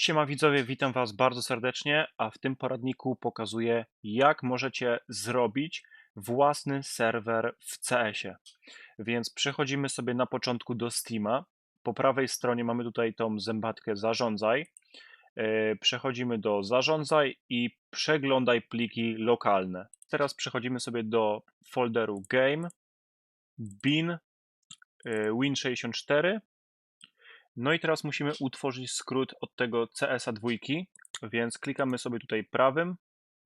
Siema widzowie, witam Was bardzo serdecznie, a w tym poradniku pokazuję, jak możecie zrobić własny serwer w CS-ie. Więc przechodzimy sobie na początku do Steama. Po prawej stronie mamy tutaj tą zębatkę Zarządzaj. E, Przechodzimy do Zarządzaj i przeglądaj pliki lokalne. Teraz przechodzimy sobie do folderu Game, bin, e, Win64 no i teraz musimy utworzyć skrót od tego CSA dwójki, więc klikamy sobie tutaj prawym,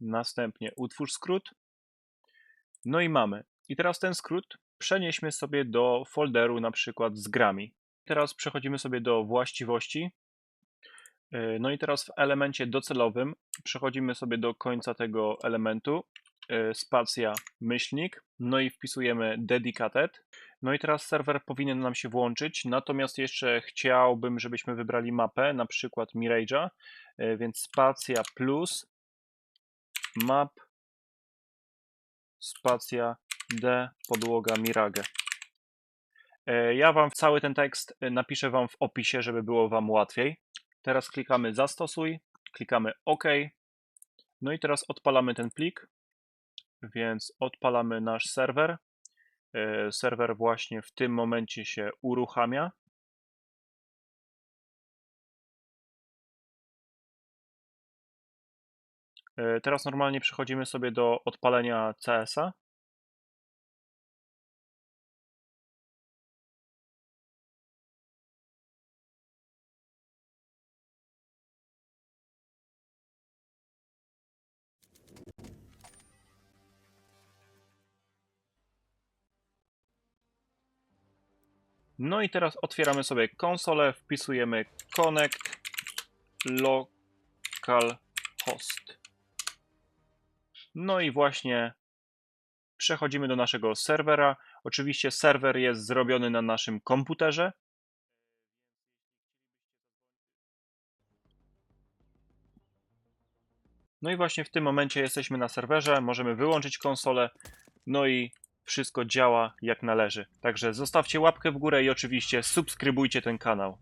następnie utwórz skrót. No i mamy. I teraz ten skrót przenieśmy sobie do folderu na przykład z grami. Teraz przechodzimy sobie do właściwości. Yy, No i teraz w elemencie docelowym przechodzimy sobie do końca tego elementu, yy, spacja myślnik, no i wpisujemy dedicated. No i teraz serwer powinien nam się włączyć, natomiast jeszcze chciałbym, żebyśmy wybrali mapę, na przykład Mirage'a, e, więc spacja plus map spacja d podłoga Mirage. E, Ja wam cały ten tekst e, napiszę wam w opisie, żeby było wam łatwiej. Teraz klikamy zastosuj, klikamy OK. No i teraz odpalamy ten plik, więc odpalamy nasz serwer. E, Serwer właśnie w tym momencie się uruchamia. E, Teraz normalnie przechodzimy sobie do odpalenia CS-a. No i teraz otwieramy sobie konsolę, wpisujemy connect local host. No i właśnie przechodzimy do naszego serwera. Oczywiście serwer jest zrobiony na naszym komputerze. No i właśnie w tym momencie jesteśmy na serwerze, możemy wyłączyć konsolę, no i wszystko działa jak należy. Także zostawcie łapkę w górę i oczywiście subskrybujcie ten kanał.